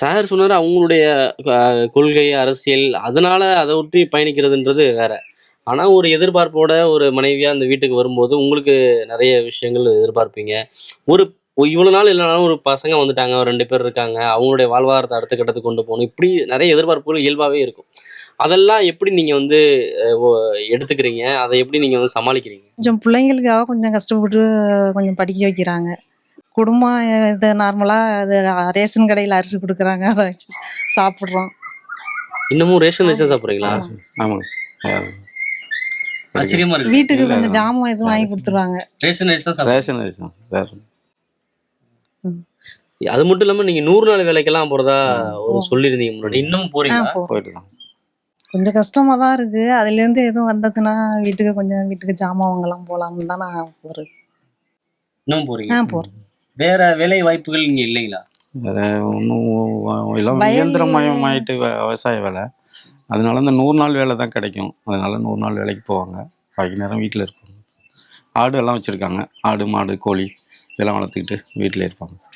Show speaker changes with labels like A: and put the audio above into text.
A: Sir சொன்னார் அவங்களுடைய கொள்கை அரசியல் அதனால அதை ஒட்டி பயணிக்கிறதுன்றது வேற. ஆனால் ஒரு எதிர்பார்ப்போட ஒரு மனைவியாக அந்த வீட்டுக்கு வரும்போது உங்களுக்கு நிறைய விஷயங்கள் எதிர்பார்ப்பீங்க. ஒரு இவ்வளோ நாள் இல்லைனாலும் ஒரு பசங்க வந்துட்டாங்க ஒரு ரெண்டு பேர் இருக்காங்க அவங்களுடைய வாழ்வாதாரத்தை அடுத்த கட்டத்துக்கு கொண்டு போகணும். இப்படி நிறைய எதிர்பார்ப்புகள் இயல்பாகவே இருக்கும். அதெல்லாம் எப்படி நீங்கள் வந்து எடுத்துக்கிறீங்க? அதை எப்படி நீங்கள் வந்து சமாளிக்கிறீங்க?
B: கொஞ்சம் பிள்ளைங்களுக்காக கொஞ்சம் கஷ்டப்பட்டு கொஞ்சம் படிக்க வைக்கிறாங்க. குடும்பம் இது நார்மலாக இது ரேஷன் கடையில் அரிசி கொடுக்குறாங்க. அதை வச்சு சாப்பிட்றோம்.
A: இன்னமும் ரேஷன் ரைஸ் சாப்பிட்றீங்களா?
C: ஆமாங்க சார்
A: ஆச்சரியமா இருக்கு.
B: வீட்டுக்கு கொஞ்சம். ஜாமான் எதுவும் வாங்கி கொடுத்துருவாங்க.
A: ரேஷன் ரைஸ் தான்
C: ரேஷன் அரிசி தான்.
A: அது மட்டும் இல்லாம நீங்க நூறு நாள் வேலைக்கெல்லாம் போறதா ஒரு. சொல்லியிருந்தீங்க முன்னாடி. இன்னும்
B: ஆ
A: போறீங்களா
B: போ.
C: போயிட்டு தான்
B: கொஞ்சம் கஷ்டமாக தான் இருக்குது அதுலேருந்து எதுவும் வந்ததுன்னா வீட்டுக்கு கொஞ்சம் வீட்டுக்கு ஜாமான் வாங்கலாம் போகலாம்னு தான் நான் போகிறது
A: இன்னும் போறீங்க?
B: ஆ போகிறேன்
A: வேற வேலை வாய்ப்புகள் இங்க இல்லைங்களா?
C: வேற ஒன்றும் எல்லாம்
B: வயல்
C: இயந்திரமயமாயிட்டு வே- விவசாய வேலை. அதனால இந்த நூறு நாள் வேலை தான் கிடைக்கும். அதனால நூறு நாள் வேலைக்கு போவாங்க. பாக்கி நேரம் வீட்டில் இருப்பாங்க. ஆடு எல்லாம் வச்சுருக்காங்க. ஆடு மாடு கோழி இதெல்லாம் வளர்த்துக்கிட்டு வீட்டில் இருப்பாங்க சார்.